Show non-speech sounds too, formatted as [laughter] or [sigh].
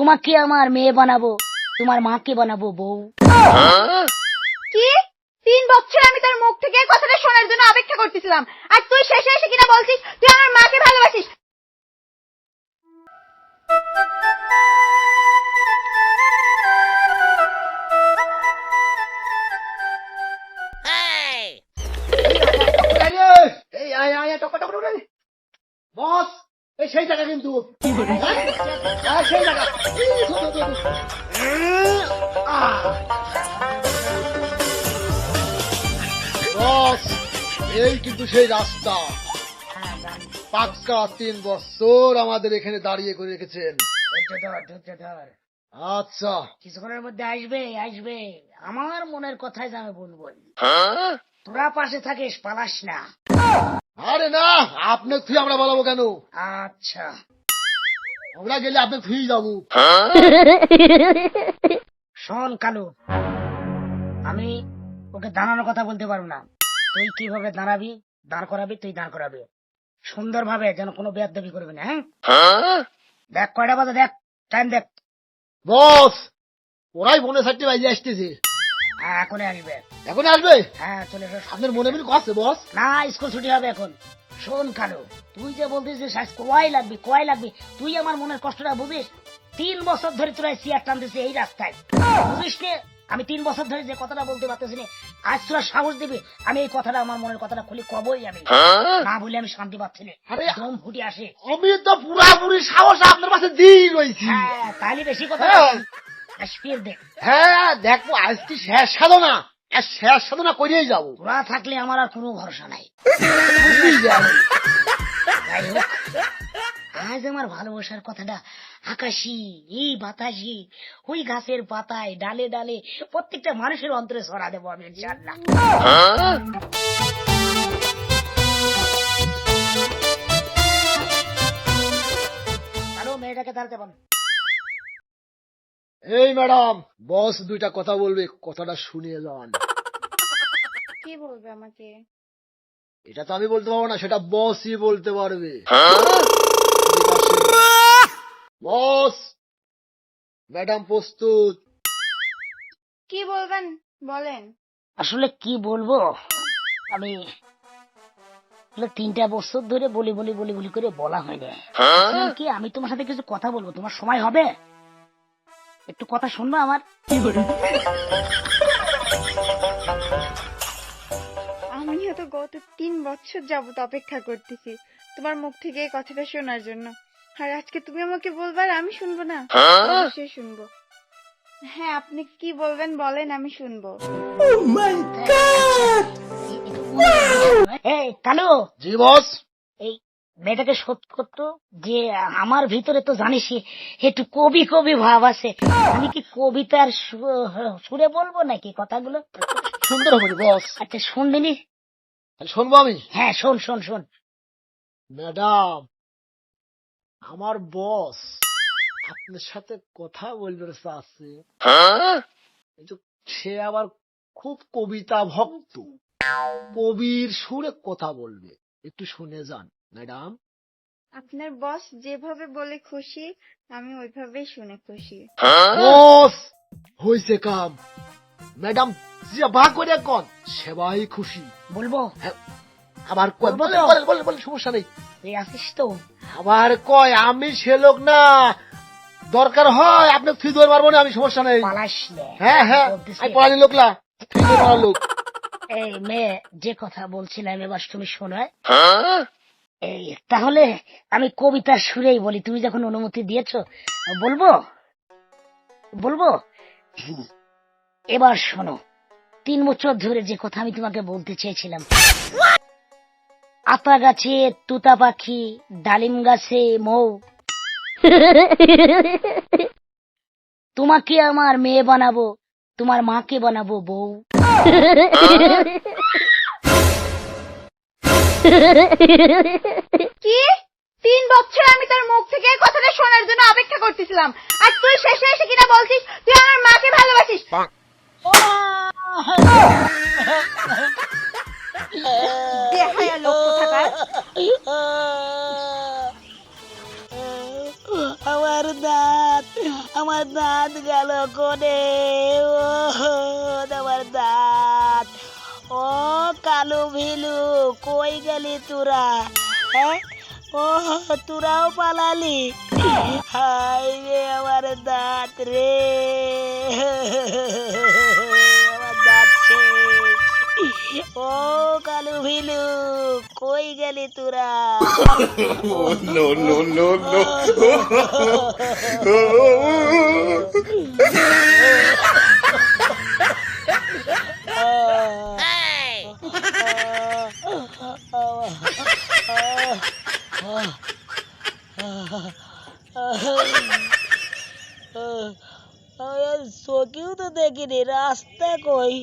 তোমাকে আমার মেয়ে বানাবো তোমার মাকে বানাবো বউ। কি? তিন বছর আমি তার মুখ থেকে কথাটা শোনার জন্য অপেক্ষা করতেছিলাম। আর তুই শেষে এসে কিনা বলছিস তুই আমার মাকে ভালোবাসিস। এই আয় আয় টকা টকা টকা বস সেই টাকা কিন্তু। হ্যাঁ? হ্যাঁ, সেই টাকা। এই, কিন্তু সেই রাস্তা। পাক্কা তিন বছর আমাদের এখানে দাঁড়িয়ে করে রেখেছেন। আচ্ছা। কিছুক্ষণের মধ্যে আসবে আসবে। আমার মনের কথাই যে আমি বলব তোরা পাশে থাকিস পালাস না। আরে না আপনি তুই আমরা বলাবো কেন? আচ্ছা। আমরা গেলে আপনি ফ্রি যাব। শোন কালু আমি ওকে দাঁড়ানোর কথা বলতে পারব না। তুই কীভাবে দাঁড়াবি দাঁড় করাবি তুই দাঁড় করাবি। সুন্দর ভাবে যেন কোনো বেয়াদবি করবি না হ্যাঁ? দেখ কয়টা বাজে দেখ টাইম দেখ। বস ওরাই মনে সাথে বাজে আসতেছে। হ্যাঁ আসবে। এখন আসবে? হ্যাঁ চলে এসো। আপনার মনে কষ্ট বস। না স্কুল ছুটি হবে এখন। শোন কালো তুই যে বলতেছিস আজ কয় লাগবে কয় লাগবে তুই আমার মনের কষ্টটা বুঝিস? তিন বছর ধরে তোরা চেয়ার এই রাস্তায়। বুঝিস নে? আমি তিন বছর ধরে যে কথাটা বলতে পারতেছি না আজ তোরা সাহস দিবি আমি এই কথাটা আমার মনের কথাটা খুলি কবই আমি। না বলে আমি শান্তি পাচ্ছি না। দম ফুটে আসে। আমি তো পুরাপুরি সাহস আপনার পাশে দিয়ে রয়েছি। হ্যাঁ তাহলে বেশি কথা হ্যাঁ। হ্যাঁ দেখো আজ কি শেষ সাধনা। আর শেষ সাধনা করিয়েই যাব। তোরা থাকলে আমার আর কোনো ভরসা নাই। আজ আমার ভালোবাসার কথাটা আকাশি এই বাতাসি ওই গাছের পাতায় ডালে ডালে প্রত্যেকটা মানুষের অন্তরে ছড়া দেবো আমি ইনশাআল্লাহ। মেয়েটাকে দাঁড়াতে পান এই ম্যাডাম। বস দুইটা কথা বলবে কথাটা শুনিয়ে যান। কি বলবে আমাকে? এটা তো আমি বলতে পারব না সেটা বসই বলতে পারবে। বস! ম্যাডাম প্রস্তুত। কি বলবেন? বলেন। আসলে কি বলব? আমি আসলে তিনটা বছর ধরে বলি বলি বলি বলি করে বলা হয়নি বলছিলাম কি আমি তোমার সাথে কিছু কথা বলব? তোমার সময় হবে? একটু কথা শুনব আমার আমিও তো গত তিন বছর যাবত অপেক্ষা করতেছি তোমার মুখ থেকে এই কথাটা শোনার জন্য আর আজকে তুমি আমাকে বলবার আমি শুনব না অবশ্যই শুনব হ্যাঁ আপনি কি বলবেন বলেন আমি শুনব এই কালু জি বস মেয়েটাকে শোধ করতো যে আমার ভিতরে তো জানিস একটু কবি কবি ভাব আছে। আমি কি কবিতার সুরে বলব নাকি কথাগুলো? সুন্দর হবে বস। আচ্ছা শুনবিনি শুনব আমি? হ্যাঁ শোন শোন শোন। ম্যাডাম আমার বস আপনার সাথে কথা বলবে আছে সে আবার খুব কবিতা ভক্ত। কবির সুরে কথা বলবে। একটু শুনে যান। ম্যাডাম আপনার বস যেভাবে বলে খুশি আমি ওইভাবেই শুনে খুশি। বস হয়েছে কাম। ম্যাডাম করে কন সেবাই খুশি। বলব? আবার কয় বলব বলে তো? বলে বলে বলে সমস্যা নেই। তুই আসিস তো। আবার কয় আমি সে লোক না। দরকার হয় আপনি ফ্রি দৌড় মারবো না আমি সমস্যা নেই। পালাস হ্যাঁ হ্যাঁ। আমি লোকলা ফ্রি মারার লোক। এই মেয়ে যে কথা বলছিলাম এবার তুমি শোনো এই, তাহলে আমি কবিতার সুরেই বলি। তুমি যখন অনুমতি দিয়েছ, বলব? বলব? এবার শোনো, তিন বছর ধরে যে কথা আমি তোমাকে বলতে চেয়েছিলাম। আতা গাছে তুতা পাখি, ডালিম গাছে মৌ। তোমাকে আমার মেয়ে বানাবো, তোমার মাকে বানাবো বউ। [laughs] কি? তিন বছর আমি তোর মুখ থেকে কথাটা শোনার জন্য অপেক্ষা করতেছিলাম। আর তুই শেষে এসে কিনা বলছিস তুই আমার মাকে ভালোবাসিস। দেখায়া লোক কোথাকার? আমার দাঁত আমার দাঁত গেল কোনে ও আমার দাঁত। কালু ভিলু কই গেলি তোরা? হ্যাঁ? ও তোরাও পালালি? হাই রে আমার দাঁত রে। আমার দাঁত ও কালু ভিলু কই গেলি তোরা? No, no, no, no. [laughs] চোখেও তো দেখিনি রাস্তা কই